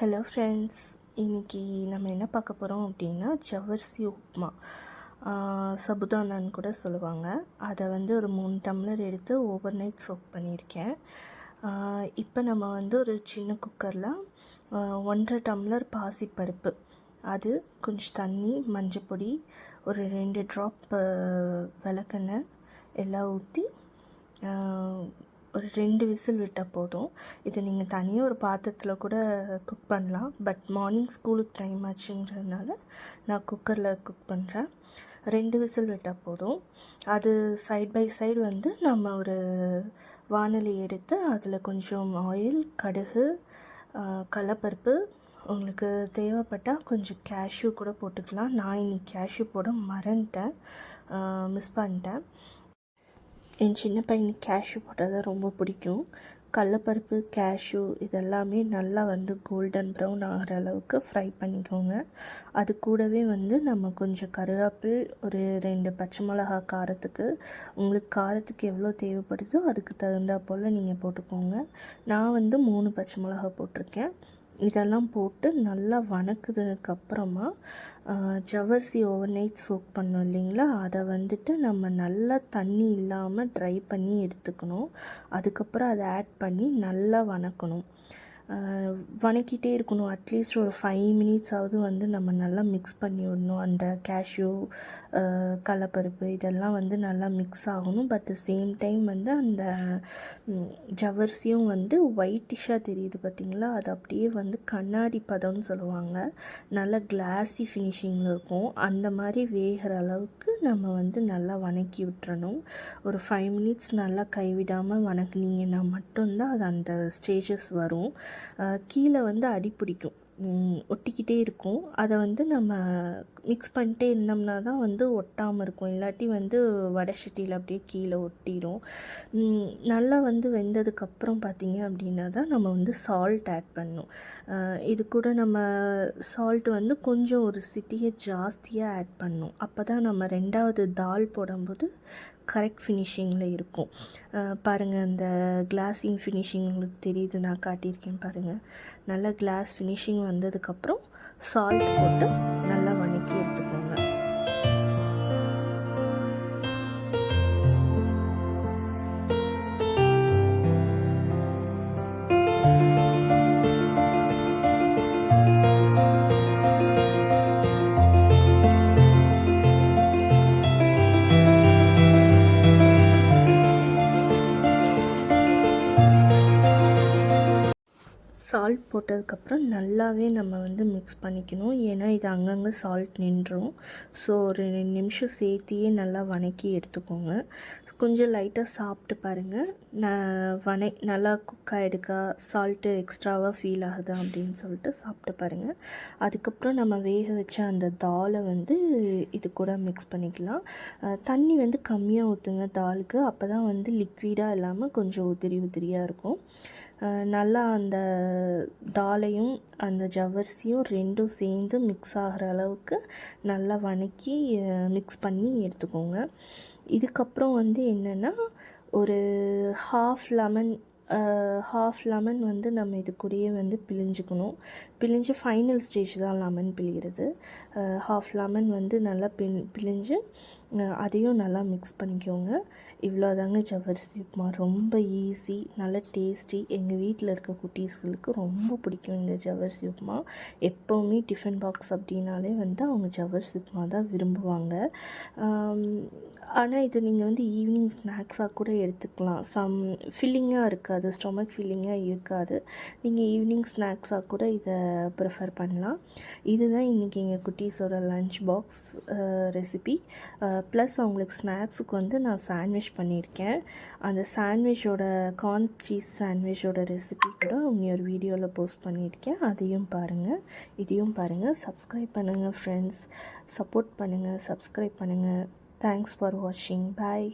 Hello friends இன்றைக்கி நம்ம என்ன பார்க்க போகிறோம் அப்படின்னா ஜவர்சி உப்மா சபுதானான்னு கூட சொல்லுவாங்க. அதை வந்து ஒரு மூணு டம்ளர் எடுத்து ஓவர் நைட் சோக் பண்ணியிருக்கேன். இப்போ நம்ம வந்து ஒரு சின்ன குக்கரில் ஒன்றரை டம்ளர் பாசிப்பருப்பு. அது கொஞ்சம் தண்ணி மஞ்சப்பொடி ஒரு ரெண்டு ட்ராப் விளக்கெண்ணெய் எல்லாம் ஊற்றி ஒரு ரெண்டு விசில் விட்டால் போதும். இது நீங்கள் தனியாக ஒரு பாத்திரத்தில் கூட குக் பண்ணலாம். பட் மார்னிங் ஸ்கூலுக்கு டைம் ஆச்சுன்றதுனால நான் குக்கரில் குக் பண்ணுறேன் ரெண்டு விசில் விட்டால் போதும். அது சைட் பை சைடு வந்து நம்ம ஒரு வானொலி எடுத்து அதில் கொஞ்சம் ஆயில் கடுகு கடலப்பருப்பு உங்களுக்கு தேவைப்பட்டால் கொஞ்சம் கேஷ்யூ கூட போட்டுக்கலாம். நான் இன்னைக்கு கேஷ்யூ போட மறந்துட்டேன். மிஸ் பண்ணிட்டேன். என் சின்ன பையனுக்கு கேஷ்யூ போட்டால் தான் ரொம்ப பிடிக்கும். கடலப்பருப்பு கேஷ்யூ இதெல்லாமே நல்லா வந்து கோல்டன் ப்ரௌன் ஆகிற அளவுக்கு ஃப்ரை பண்ணிக்கோங்க. அது கூடவே வந்து நம்ம கொஞ்சம் கருவேப்பில் ஒரு ரெண்டு பச்சை மிளகா காரத்துக்கு உங்களுக்கு காரத்துக்கு எவ்வளோ தேவைப்படுதோ அதுக்கு தகுந்தா போல் நீங்கள் போட்டுக்கோங்க. நான் வந்து மூணு பச்சை மிளகா போட்டிருக்கேன். இதெல்லாம் போட்டு நல்லா வணக்குனதுக்கு அப்புறமா ஜவ்வரிசி ஓவர் நைட் சோக் பண்ணோம் இல்லைங்களா? அதை வந்துட்டு நம்ம நல்லா தண்ணி இல்லாமல் ட்ரை பண்ணி எடுத்துக்கணும். அதுக்கப்புறம் அதை ஆட் பண்ணி நல்லா வணக்கணும். வணக்கிட்டே இருக்கணும். அட்லீஸ்ட் ஒரு ஃபைவ் மினிட்ஸாவது வந்து நம்ம நல்லா மிக்ஸ் பண்ணி விடணும் அந்த கேஷ்யூ கடலப்பருப்பு இதெல்லாம் வந்து நல்லா மிக்ஸ் ஆகணும். பட் த சேம் டைம் வந்து அந்த ஜவர்ஸியும் வந்து ஒயிட்டிஷாக தெரியுது பார்த்திங்களா அது அப்படியே வந்து கண்ணாடி பதம்னு சொல்லுவாங்க. நல்லா கிளாஸி ஃபினிஷிங்கில் இருக்கும். அந்த மாதிரி வேகிற அளவுக்கு நம்ம வந்து நல்லா வணக்கி விட்டுறணும். ஒரு ஃபைவ் மினிட்ஸ் நல்லா கைவிடாமல் வணக்குனீங்கன்னா மட்டும்தான் அது அந்த ஸ்டேஜஸ் வரும். கீழே வந்து அடி பிடிக்கும். ஒட்டிக்கிட்டே இருக்கும். அதை வந்து நம்ம மிக்ஸ் பண்ணிட்டே இருந்தோம்னா தான் வந்து ஒட்டாமல் இருக்கும். இல்லாட்டி வந்து வடை சட்டியில் அப்படியே கீழே ஒட்டிடும் நல்லா வந்து வெந்ததுக்கப்புறம் பார்த்திங்க அப்படின்னா தான் நம்ம வந்து சால்ட் ஆட் பண்ணும். இது கூட நம்ம சால்ட் வந்து கொஞ்சம் ஒரு சிட்டியை ஜாஸ்தியாக ஆட் பண்ணணும் அப்போ தான் நம்ம ரெண்டாவது தால் போடும்போது கரெக்ட் ஃபினிஷிங்கில் இருக்கும். பாருங்கள் அந்த கிளாஸிங் ஃபினிஷிங் உங்களுக்கு தெரியுது. நான் காட்டியிருக்கேன் பாருங்கள் நல்லா கிளாஸ் ஃபினிஷிங் வந்ததுக்கப்புறம் சால்ட் போட்டு நல்லா சால்ட் போட்டதுக்கப்புறம் நல்லாவே நம்ம வந்து மிக்ஸ் பண்ணிக்கணும். ஏன்னா இது அங்கங்கே சால்ட் நின்றும். ஸோ ஒரு ரெண்டு நிமிஷம் சேர்த்தியே நல்லா வணக்கி எடுத்துக்கோங்க. கொஞ்சம் லைட்டாக சாப்பிட்டு பாருங்கள் நான் வனை நல்லா குக் ஆகிடுக்கா சால்ட்டு எக்ஸ்ட்ராவாக ஃபீல் ஆகுதா அப்படின்னு சொல்லிட்டு சாப்பிட்டு பாருங்கள் அதுக்கப்புறம் நம்ம வேக வச்ச அந்த தாலை வந்து இது கூட மிக்ஸ் பண்ணிக்கலாம். தண்ணி வந்து கம்மியாக ஊற்றுங்க தாலுக்கு அப்போ தான் வந்து லிக்விடாக இல்லாமல் கொஞ்சம் உதிரி உதிரியாக இருக்கும். நல்லா அந்த தாலையும் அந்த ஜவ்வரிசியும் ரெண்டும் சேர்ந்து மிக்ஸ் ஆகிற அளவுக்கு நல்லா வணக்கி மிக்ஸ் பண்ணி எடுத்துக்கோங்க. இதுக்கப்புறம் வந்து என்னென்னா ஒரு ஹாஃப் லெமன் ஹாஃப் லெமன் வந்து நம்ம இது கூடயே வந்து பிழிஞ்சுக்கணும். பிழிஞ்சு ஃபைனல் ஸ்டேஜ் தான் லெமன் பிழிகிறது ஹாஃப் லெமன் வந்து நல்லா பி பிழிஞ்சு அதையும் நல்லா மிக்ஸ் பண்ணிக்கோங்க. இவ்வளோதாங்க ஜவ்வரிசி உப்புமா ரொம்ப ஈஸி நல்ல டேஸ்டி எங்கள் வீட்டில் இருக்க குட்டீஸ்களுக்கு ரொம்ப பிடிக்கும் இந்த ஜவ்வரிசி உப்புமா எப்போவுமே டிஃபன் பாக்ஸ் அப்படின்னாலே வந்து அவங்க ஜவ்வரிசி உப்புமா தான் விரும்புவாங்க. ஆனால் இது நீங்கள் வந்து ஈவினிங் ஸ்நாக்ஸாக கூட எடுத்துக்கலாம். சம் ஃபில்லிங்காக இருக்காது ஸ்டொமக் ஃபில்லிங்காக இருக்காது. நீங்கள் ஈவினிங் ஸ்நாக்ஸாக கூட இதை ப்ரிஃபர் பண்ணலாம். இதுதான் இன்றைக்கி எங்கள் குட்டீஸோட லன்ச் பாக்ஸ் ரெசிபி ப்ளஸ் அவங்களுக்கு ஸ்நாக்ஸுக்கு வந்து நான் சாண்ட்விச் பண்ணியிருக்கேன். அந்த சாண்ட்விச்சோட கார்ன் சீஸ் சாண்ட்விச்சோட ரெசிபி கூட இன்னொரு வீடியோவில் போஸ்ட் பண்ணியிருக்கேன். அதையும் பாருங்கள் இதையும் பாருங்கள் சப்ஸ்கிரைப் பண்ணுங்கள் ஃப்ரெண்ட்ஸ் சப்போர்ட் பண்ணுங்கள் சப்ஸ்கிரைப் பண்ணுங்கள் தேங்க்ஸ் ஃபார் வாட்சிங் பாய்